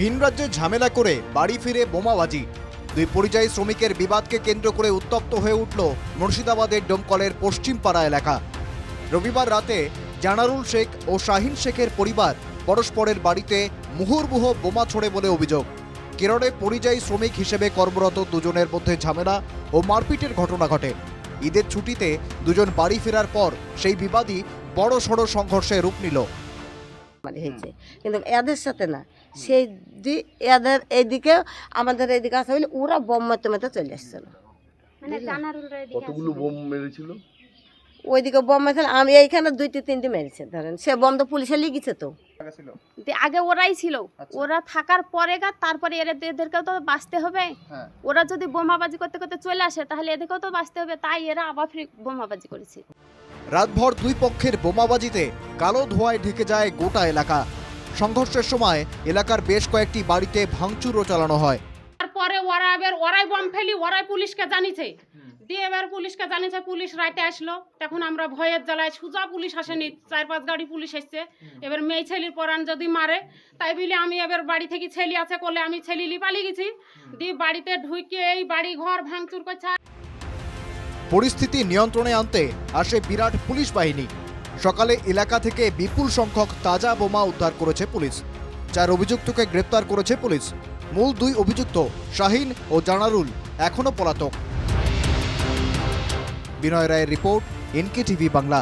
ভিন রাজ্যে ঝামেলা করে বাড়ি ফিরে বোমাবাজি। দুই পরিযায়ী শ্রমিকের বিবাদকে কেন্দ্র করে উত্তপ্ত হয়ে উঠল মুর্শিদাবাদের ডোমকলের পশ্চিমপাড়া এলাকা। রবিবার রাতে জানারুল শেখ ও শাহিন শেখের পরিবার পরস্পরের বাড়িতে মুহুর্মুহ বোমা ছোড়ে বলে অভিযোগ। কেরলে পরিযায়ী শ্রমিক হিসেবে কর্মরত দুজনের মধ্যে ঝামেলা ও মারপিটের ঘটনা ঘটে। ঈদের ছুটিতে দুজন বাড়ি ফেরার পর সেই বিবাদী বড় সড় সংঘর্ষে রূপ নিল। মানে হয়েছে। কিন্তু এদের সাথে না। সেই দি- এদের এইদিকে আমাদের এইদিকে আসা হইলে ওরা বোম মারতে মারতে চলে আসছিল মানে জানারুলরা এদিকে কতগুলো বোম মেরেছিল? ওইদিকে বোম মারছিল আমি এইখানে দুইটি তিনটি মেরেছে ধরেন। সে বোম তো পুলিশে লিখেছে তো। আগে ওরাই ছিল। ওরা থাকার পরে গা তারপরে এদেরকেও তো বাঁচতে হবে। ওরা যদি বোমাবাজি করতে করতে চলে আসে তাহলে এদেরকেও তো বাঁচতে হবে। তাই এরা আবার ফির বোমাবাজি করেছে। রাতভর দুই পক্ষের বোমাবাজিতে কালো ধোঁয়ায় ঢেকে যায় গোটা এলাকা। সংঘর্ষের সময় এলাকার বেশ কয়েকটি বাড়িতে ভাঙচুরও চালানো হয়। এবার ওরাই বম ফেলি ওরাই পুলিশকে জানিয়েছে। দিয়ে এবার পুলিশকে জানিয়েছে পুলিশ রাইতে আসলো। তখন আমরা ভয়ের জ্বালায় সুজা পুলিশ আসেনি চার পাঁচ গাড়ি পুলিশ এসছে। এবার মেয়ে ছেলির পরান যদি মারে তাই বলে আমি এবার বাড়ি থেকে ছেলি আছে করলে আমি ছেলি পালিয়ে গেছি। দিয়ে বাড়িতে ঢুকে এই বাড়ি ঘর ভাঙচুর করছে। পরিস্থিতি নিয়ন্ত্রণে আনতে আসে বিরাট পুলিশ বাহিনী। সকালে এলাকা থেকে বিপুল সংখ্যক তাজা বোমা উদ্ধার করেছে পুলিশ। চার অভিযুক্তকে গ্রেপ্তার করেছে পুলিশ। মূল দুই অভিযুক্ত শাহিন ও জানারুল, এখনও পলাতক। বিনয় রায়ের রিপোর্ট এনকে টিভি বাংলা।